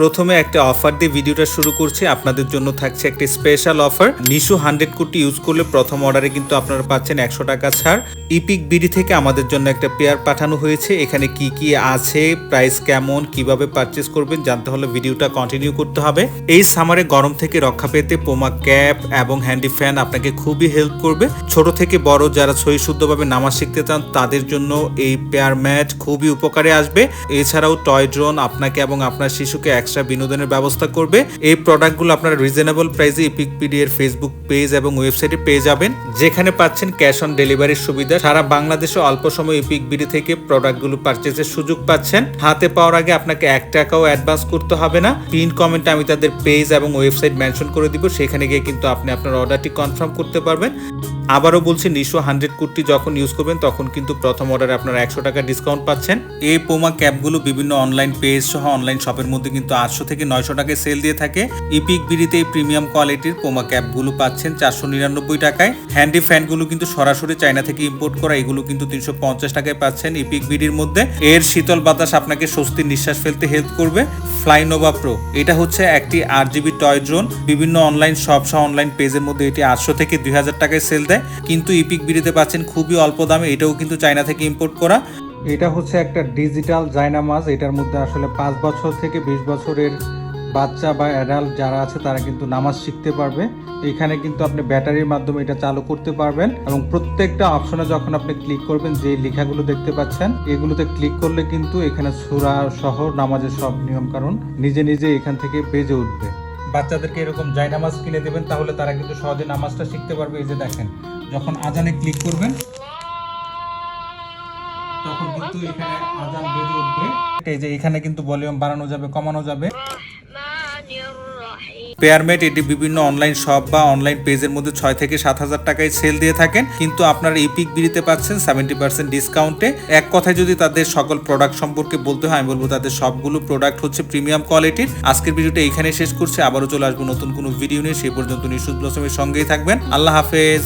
প্রথমে একটা অফার দিয়ে ভিডিওটা শুরু করছি। আপনাদের জন্য থাকছে একটি special offer Nishu hundred code use করলে প্রথম অর্ডারে কিন্তু আপনারা পাচ্ছেন একশো টাকা ছাড়। ইপিক বিডি থেকে আমাদের জন্য একটা পেয়ার পাঠানো হয়েছে। এখানে কি কি আছে প্রাইস কেমন, কীভাবে পারচেস করবেন জানতে হলে ভিডিওটা কন্টিনিউ করতে হবে। এই সামারে গরম থেকে রক্ষা পেতে পোমা ক্যাপ এবং হ্যান্ডি ফ্যান আপনাকে খুবই হেল্প করবে। ছোট থেকে বড় যারা সহি শুদ্ধভাবে নামাজ শিখতে চান, তাদের জন্য এই পেয়ার ম্যাট খুবই উপকারে আসবে। এছাড়াও টয় ড্রোন আপনাকে এবং আপনার শিশুকে এক্সট্রা বিনোদনের ব্যবস্থা করবে। এই প্রোডাক্টগুলো আপনারা রিজনেবল প্রাইসে ইপিক পিডি এর ফেসবুক পেজ এবং ওয়েবসাইটে পেয়ে যাবেন। যেখানে পাচ্ছেন ক্যাশ অন ডেলিভারির সুবিধা। সারা বাংলাদেশে অল্প সময় ইপিক বিডি থেকে প্রোডাক্টগুলো পারচেজের সুযোগ পাচ্ছেন। হাতে পাওয়ার আগে আপনাকে এক টাকাও অ্যাডভান্স করতে হবে না। পিন কমেন্টে আমি তাদের পেজ এবং ওয়েবসাইট মেনশন করে দিব। সেখানে গিয়ে কিন্তু আপনি আপনার অর্ডারটি কনফার্ম করতে পারবেন। আবারও বলছি নিশো হান্ড্রেড কুর্তি যখন ইউজ করবেন, তখন কিন্তু প্রথম অর্ডারে আপনারা একশো টাকা ডিসকাউন্ট পাচ্ছেন। এই পোমা ক্যাপগুলো বিভিন্ন অনলাইন পেজ সহ অনলাইন শপের মধ্যে কিন্তু আটশো থেকে নয়শো টাকায় সেল দিয়ে থাকে। ইপিক বিড়িতে এই প্রিমিয়াম কোয়ালিটির পোমা ক্যাপগুলো পাচ্ছেন চারশো নিরানব্বই টাকায়। হ্যান্ডি ফ্যানগুলো কিন্তু সরাসরি চায়না থেকে ইম্পোর্ট করা, এগুলো কিন্তু তিনশো পঞ্চাশ টাকায় পাচ্ছেন ইপিক বিডির মধ্যে। এর শীতল বাতাস আপনাকে স্বস্তির নিঃশ্বাস ফেলতে হেল্প করবে। ফ্লাইনোভা প্রো এটা হচ্ছে একটি আট জিবি টয় ড্রোন বিভিন্ন অনলাইন সহ অনলাইন পেজের মধ্যে এটি আটশো থেকে দুই হাজার টাকায় সেল দেয়। কিন্তু ইপিক বিডিতে পাচ্ছেন খুবই অল্প দামে, এটাও কিন্তু চায়না থেকে ইম্পোর্ট করা। এটা হচ্ছে একটা ডিজিটাল জায়নামাজ। এটার মধ্যে আসলে পাঁচ বছর থেকে বিশ বছরের বাচ্চা বা অ্যাডাল্ট যারা আছে, তারা কিন্তু নামাজ শিখতে পারবে। এখানে কিন্তু আপনি ব্যাটারির মাধ্যমে এটা চালু করতে পারবেন এবং প্রত্যেকটা অপশনে যখন আপনি ক্লিক করবেন, যে লেখাগুলো দেখতে পাচ্ছেন, এগুলোতে ক্লিক করলে কিন্তু এখানে সুরা সহ নামাজের সব নিয়ম কারণ নিজে নিজে এখান থেকে বেজে উঠবে। বাচ্চাদেরকে এরকম জায়নামাজ কিনে দেবেন, তাহলে তারা কিন্তু সহজে নামাজটা শিখতে পারবে। এই যে দেখেন, যখন আজানে ক্লিক করবেন কিন্তু এখানে আজান বেজে উঠবে। এই যে এখানে কিন্তু ভলিউম বাড়ানো যাবে কমানো যাবে। পেয়ারমেট এটি বিভিন্ন অনলাইন শপ বা অনলাইন পেজের মধ্যে ছয় থেকে সাত হাজার টাকায় সেল দিয়ে থাকেন। কিন্তু আপনারা ইপিক বিড়িতে পাচ্ছেন সেভেন্টি পার্সেন্ট ডিসকাউন্টে এক কথায় যদি তাদের সকল প্রোডাক্ট সম্পর্কে বলতে হয় আমি বলব তাদের সবগুলো প্রোডাক্ট হচ্ছে প্রিমিয়াম কোয়ালিটির আজকের ভিডিওটা এখানে শেষ করছি। আবারও চলে আসব নতুন কোনো ভিডিও নিয়ে। সেই পর্যন্ত নিশুদ ব্লসমের সঙ্গেই থাকবেন। আল্লাহ হাফেজ।